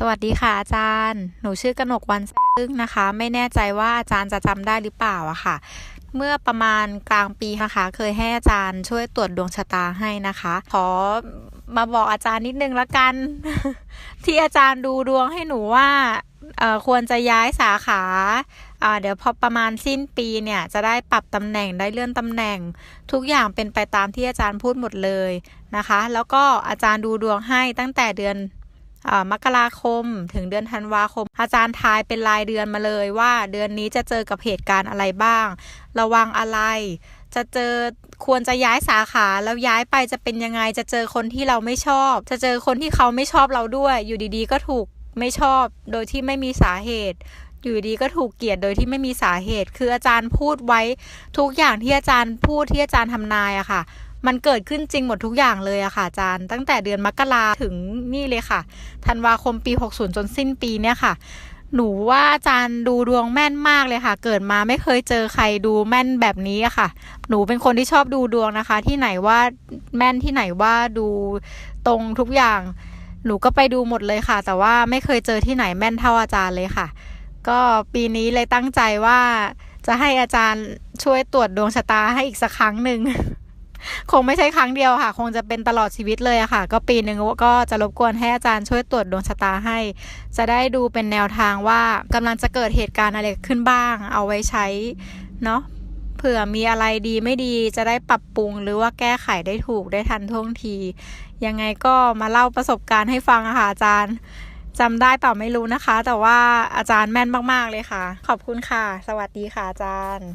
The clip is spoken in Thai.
สวัสดีค่ะอาจารย์ หนูชื่อกนกวันซึ่งนะคะ ไม่แน่ใจว่าอาจารย์จะจำได้หรือเปล่าอะค่ะ เมื่อประมาณกลางปีนะคะ เคยให้อาจารย์ช่วยตรวจดวงชะตาให้นะคะ ขอมาบอกอาจารย์นิดนึงละกัน ที่อาจารย์ดูดวงให้หนูว่าควรจะย้ายสาขาเดี๋ยวพอประมาณสิ้นปีเนี่ยจะได้ปรับตำแหน่งได้เลื่อนตำแหน่ง ทุกอย่างเป็นไปตามที่อาจารย์พูดหมดเลยนะคะ แล้วก็อาจารย์ดูดวงให้ตั้งแต่เดือน มกราคม ถึงเดือนธันวาคม อาจารย์ทายเป็นรายเดือนมาเลยว่า เดือนนี้จะเจอกับเหตุการณ์อะไรบ้าง ระวังอะไร จะเจอควรจะย้ายสาขาแล้วย้ายไปจะเป็นยังไงจะเจอคนที่เราไม่ชอบ จะเจอคนที่เขาไม่ชอบเราด้วย อยู่ดีๆ ก็ถูกไม่ชอบโดยที่ไม่มีสาเหตุอยู่ดีก็ถูกเกลียดโดยที่ไม่มีสาเหตุ คืออาจารย์พูดไว้ทุกอย่างที่อาจารย์พูดที่อาจารย์ทำนายอะค่ะ มันเกิดขึ้นจริงหมดทุกอย่างเลยอะค่ะอาจารย์ ตั้งแต่เดือนมกราถึงนี่เลยค่ะธันวาคมปี 60 จนสิ้นปีเนี่ยค่ะ หนูว่าอาจารย์ดูดวงแม่นมากเลยค่ะ เกิดมาไม่เคยเจอใครดูแม่นแบบนี้อะค่ะ หนูเป็นคนที่ชอบดูดวงนะคะ ที่ไหนว่าแม่นที่ไหนว่าดูตรงทุกอย่าง หนูก็ไปดูหมดเลยค่ะ แต่ว่าไม่เคยเจอที่ไหนแม่นเท่าอาจารย์เลยค่ะ ก็ปีนี้เลยตั้งใจว่าจะให้อาจารย์ช่วยตรวจดวงชะตาให้อีกสักครั้งหนึ่ง คงไม่ใช่ครั้งเดียวค่ะ คงจะเป็นตลอดชีวิตเลยอะค่ะ ก็ปีหนึ่งก็จะรบกวนให้อาจารย์ช่วยตรวจดวงชะตาให้ จะได้ดูเป็นแนวทางว่ากำลังจะเกิดเหตุการณ์อะไรขึ้นบ้าง เอาไว้ใช้เนาะเผื่อมีอะไรดีไม่ดีจะได้ปรับปรุง หรือว่าแก้ไขได้ถูกได้ทันท่วงที ยังไงก็มาเล่าประสบการณ์ให้ฟังอะค่ะอาจารย์จำได้เปล่าไม่รู้นะคะ แต่ว่าอาจารย์แม่นมาก ๆ เลยค่ะ ขอบคุณค่ะ สวัสดีค่ะอาจารย์